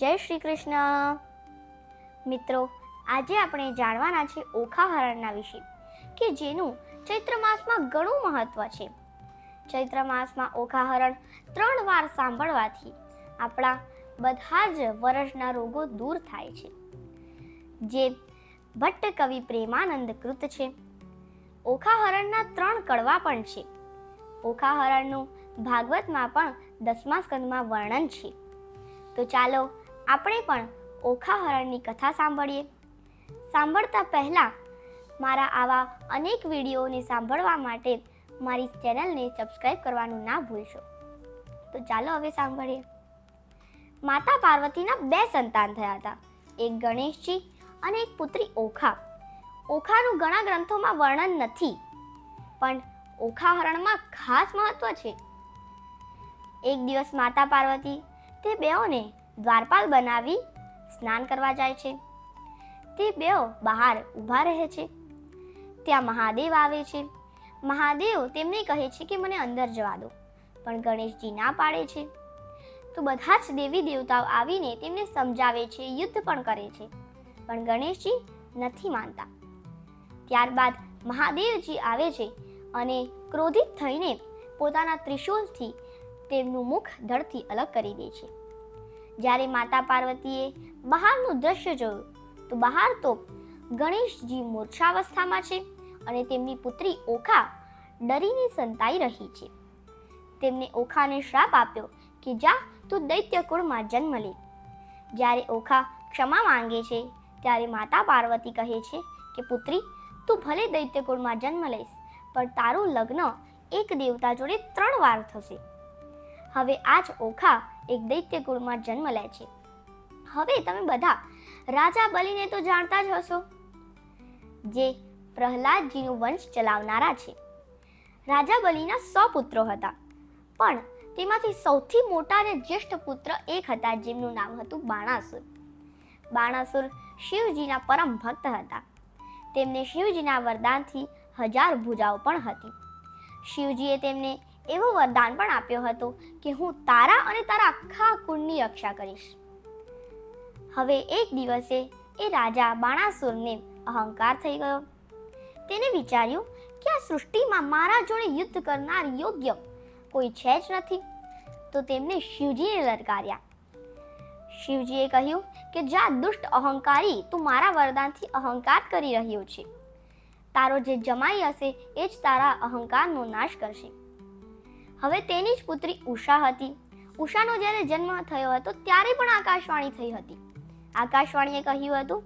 જય શ્રી કૃષ્ણ. મિત્રો, આજે આપણે જાણવાના છે ઓખા હરણના વિશે, કે જેનું ચૈત્ર માસમાં ઘણું મહત્વ છે. ચૈત્ર માસમાં ઓખા હરણ ત્રણ વાર સાંભળવાથી આપણા બધા જ વર્ષના રોગો દૂર થાય છે. જે ભટ્ટ કવિ પ્રેમાનંદ કૃત છે. ઓખા હરણના ત્રણ કડવા પણ છે. ઓખા હરણનું ભાગવતમાં પણ દસમા સ્કંદમાં વર્ણન છે. તો ચાલો આપણે પણ ઓખા હરણની કથા સાંભળીએ. સાંભળતા પહેલાં મારા આવા અનેક વિડીયોને સાંભળવા માટે મારી ચેનલને સબસ્ક્રાઈબ કરવાનું ના ભૂલશો. તો ચાલો હવે સાંભળીએ. માતા પાર્વતીના બે સંતાન થયા હતા. એક ગણેશજી અને એક પુત્રી ઓખા. ઓખાનું ઘણા ગ્રંથોમાં વર્ણન નથી, પણ ઓખા હરણમાં ખાસ મહત્વ છે. એક દિવસ માતા પાર્વતી તે બેઓને દ્વારપાલ બનાવી સ્નાન કરવા જાય છે. તે બેઓ બહાર ઊભા રહે છે. ત્યાં મહાદેવ આવે છે. મહાદેવ તેમને કહે છે કે મને અંદર જવા દો, પણ ગણેશજી ના પાડે છે. તો બધા જ દેવી દેવતાઓ આવીને તેમને સમજાવે છે, યુદ્ધ પણ કરે છે. પણ ગણેશજી નથી માનતા. ત્યારબાદ મહાદેવજી આવે છે અને ક્રોધિત થઈને પોતાના ત્રિશૂલથી તેમનું મુખ ધડથી અલગ કરી દે છે. જ્યારે માતા પાર્વતીએ બહારનું દ્રશ્ય જોયું, તો બહાર તો ગણેશજી મૂર્છાવસ્થામાં છે અને તેમની પુત્રી ઓખા ડરીને સંતાઈ રહી છે. તેમને ઓખાને શ્રાપ આપ્યો કે જા, તું દૈત્યકુળમાં જન્મ લે. જ્યારે ઓખા ક્ષમા માંગે છે, ત્યારે માતા પાર્વતી કહે છે કે, પુત્રી, તું ભલે દૈત્યકુળમાં જન્મ લઈશ, પણ તારું લગ્ન એક દેવતા જોડે ત્રણ વાર થશે. હવે આ જ ઓખા એક દૈત્ય કુળમાં જન્મ લે છે. હવે તમે બધા રાજા બલીને તો જાણતા જ હશો જે પ્રહલાદજીનું વંશ ચલાવનારા છે. રાજા બલીના સો પુત્રો હતા, પણ તેમાંથી સૌથી મોટા અને જ્યેષ્ઠ પુત્ર એક હતા જેમનું નામ હતું બાણાસુર. બાણાસુર શિવજીના પરમ ભક્ત હતા. તેમને શિવજીના વરદાનથી હજાર ભુજાઓ પણ હતી. શિવજીએ તેમને એવો વરદાન પણ આપ્યો હતો કે હું તારા અને તારા આખા કુળની રક્ષા કરીશ. હવે એક દિવસે એ રાજા બાણાસુરને અહંકાર થઈ ગયો. તેને વિચાર્યું કે આ સૃષ્ટિમાં મારા જોડે યુદ્ધ કરનાર યોગ્ય કોઈ છે જ નથી. તો તેમને શિવજીને લલકાર્યા. શિવજીએ કહ્યું કે જા દુષ્ટ અહંકારી, તું મારા વરદાનથી અહંકાર કરી રહ્યો છે. તારો જે જમાઈ હશે, એ જ તારા અહંકારનો નાશ કરશે. હવે તેની જ પુત્રી ઉષા હતી. ઉષાનો જ્યારે જન્મ થયો હતો, ત્યારે પણ આકાશવાણી થઈ હતી. આકાશવાણીએ કહ્યું હતું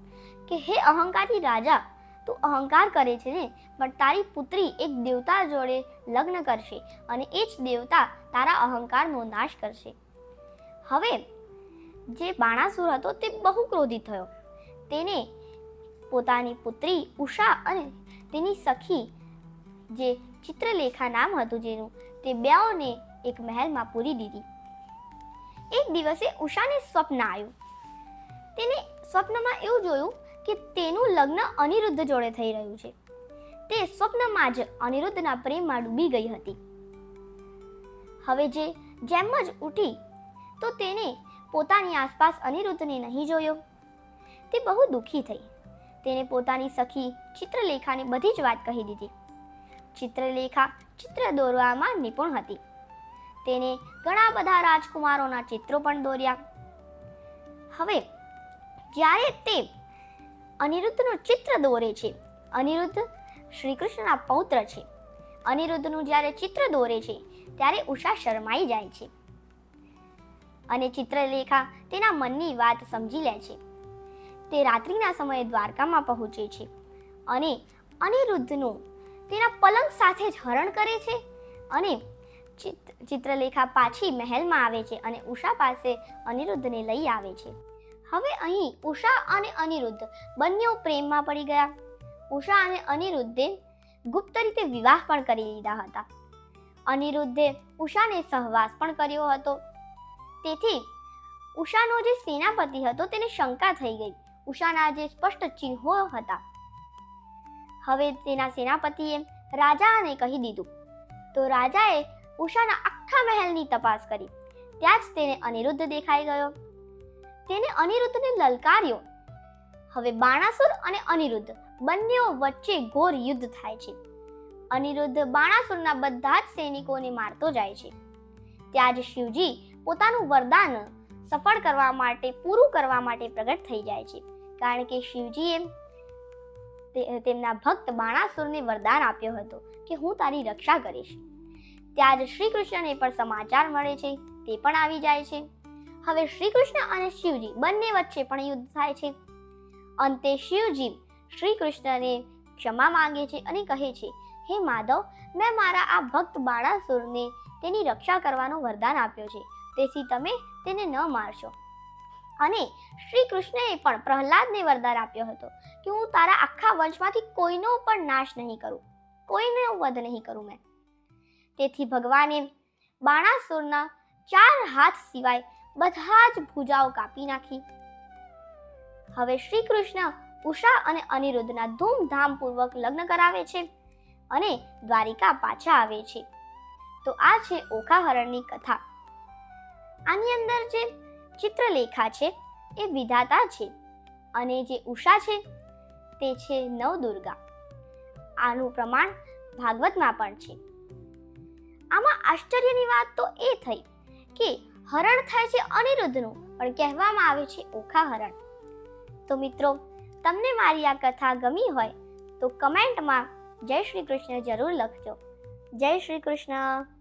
કે, હે અહંકારી રાજા, તું અહંકાર કરે છે ને, પણ તારી પુત્રી એક દેવતા જોડે લગ્ન કરશે અને એ જ દેવતા તારા અહંકારનો નાશ કરશે. હવે જે બાણાસુર હતો, તે બહુ ક્રોધિત થયો. તેને પોતાની પુત્રી ઉષા અને તેની સખી જે ચિત્રલેખા નામ હતું જેનું તે બેઓને એક મહેલમાં પૂરી દીધી. એક દિવસે ઉષાને સ્વપ્ન આવ્યું. તેને સ્વપ્નમાં એવું જોયું કે તેનું લગ્ન અનિરુદ્ધ જોડે થઈ રહ્યું છે. તે સ્વપ્નમાં જ અનિરુદ્ધના પ્રેમમાં ડૂબી ગઈ હતી. હવે જે જેમ જ ઉઠી, તો તેને પોતાની આસપાસ અનિરુદ્ધને નહીં જોયો. તે બહુ દુઃખી થઈ. તેને પોતાની સખી ચિત્રલેખાને બધી જ વાત કહી દીધી. ચિત્રલેખા ચિત્ર દોરવામાં નિપુણ હતી. તેને ઘણા બધા રાજકુમારોના ચિત્રો પણ દોર્યા. હવે, જ્યારે તે અનિરુદ્ધનું ચિત્ર દોરે છે, અનિરુદ્ધ શ્રી કૃષ્ણના પૌત્ર છે. અનિરુદ્ધનું જ્યારે ચિત્ર દોરે છે, ત્યારે ઉષા શરમાઈ જાય છે. અને ચિત્રલેખા તેના મનની વાત સમજી લે છે. તે રાત્રિના સમયે દ્વારકામાં પહોંચે છે અને અનિરુદ્ધનું તેના પલંગ સાથે જ હરણ કરે છે અને ચિત- ચિત્રલેખા પાછી મહેલમાં આવે છે અને ઉષા પાસે અનિરુદ્ધને લઈ આવે છે. હવે અહીં ઉષા અને અનિરુદ્ધ બંનેઓ પ્રેમમાં પડી ગયા. ઉષા અને અનિરુદ્ધે ગુપ્ત રીતે વિવાહ પણ કરી લીધા હતા. અનિરુદ્ધે ઉષાને સહવાસ પણ કર્યો હતો. તેથી ઉષાનો જે સેનાપતિ હતો તેને શંકા થઈ ગઈ. ઉષાના જે સ્પષ્ટ ચિહ્નો હતા હવે તેના સેનાપતિએ રાજાને કહી દીધું. તો રાજાએ ઉષાના આખા મહેલની તપાસ કરી. ત્યાં જ તેને અનિરુદ્ધ દેખાઈ ગયો. તેને અનિરુદ્ધને લલકાર્યો. હવે બાણાસુર અને અનિરુદ્ધ બંનેઓ વચ્ચે ઘોર યુદ્ધ થાય છે. અનિરુદ્ધ બાણાસુરના બધા જ સૈનિકોને મારતો જાય છે. ત્યાં જ શિવજી પોતાનું વરદાન સફળ કરવા માટે, પૂરું કરવા માટે પ્રગટ થઈ જાય છે. કારણ કે શિવજીએ તેમના ભક્ત બાણાસુરને વરદાન આપ્યો હતો કે હું તારી રક્ષા કરીશ. ત્યાં જ શ્રી કૃષ્ણને પણ સમાચાર મળે છે, તે પણ આવી જાય છે. હવે શ્રી કૃષ્ણ અને શિવજી બંને વચ્ચે પણ યુદ્ધ થાય છે. અંતે શિવજી શ્રી કૃષ્ણને ક્ષમા માંગે છે અને કહે છે, હે માધવ, મેં મારા આ ભક્ત બાણાસુરને તેની રક્ષા કરવાનો વરદાન આપ્યો છે. તેથી તમે તેને ન મારશો. અને શ્રી કૃષ્ણએ પણ પ્રહલાદને વરદાન આપ્યો હતો કે હું તારા આખા વંશમાંથી કોઈનો પણ નાશ નહીં કરું, કોઈનો વધ નહીં કરું મેં. તેથી ભગવાને બાણાસુરના ચાર હાથ સિવાય બધા જ ભુજાઓ કાપી નાખી. હવે શ્રી કૃષ્ણ ઉષા અને અનિરુદ્ધના ધૂમધામપૂર્વક લગ્ન કરાવે છે અને દ્વારિકા પાછા આવે છે. તો આ છે ઓખાહરણની કથા. આની અંદર જે ચિત્રલેખા છે, એ વિધાતા છે અને જે ઉષા છે, તે છે નવદુર્ગા. આનું પ્રમાણ ભાગવતમાં પણ છે. આમાં આશ્ચર્યની વાત તો એ થઈ કે હરણ થાય છે અનિરુદ્ધનું, પણ કહેવામાં આવે છે ઓખા હરણ. તો મિત્રો, તમને મારી આ કથા ગમી હોય તો કમેન્ટમાં જય શ્રી કૃષ્ણ જરૂર લખજો. જય શ્રી કૃષ્ણ.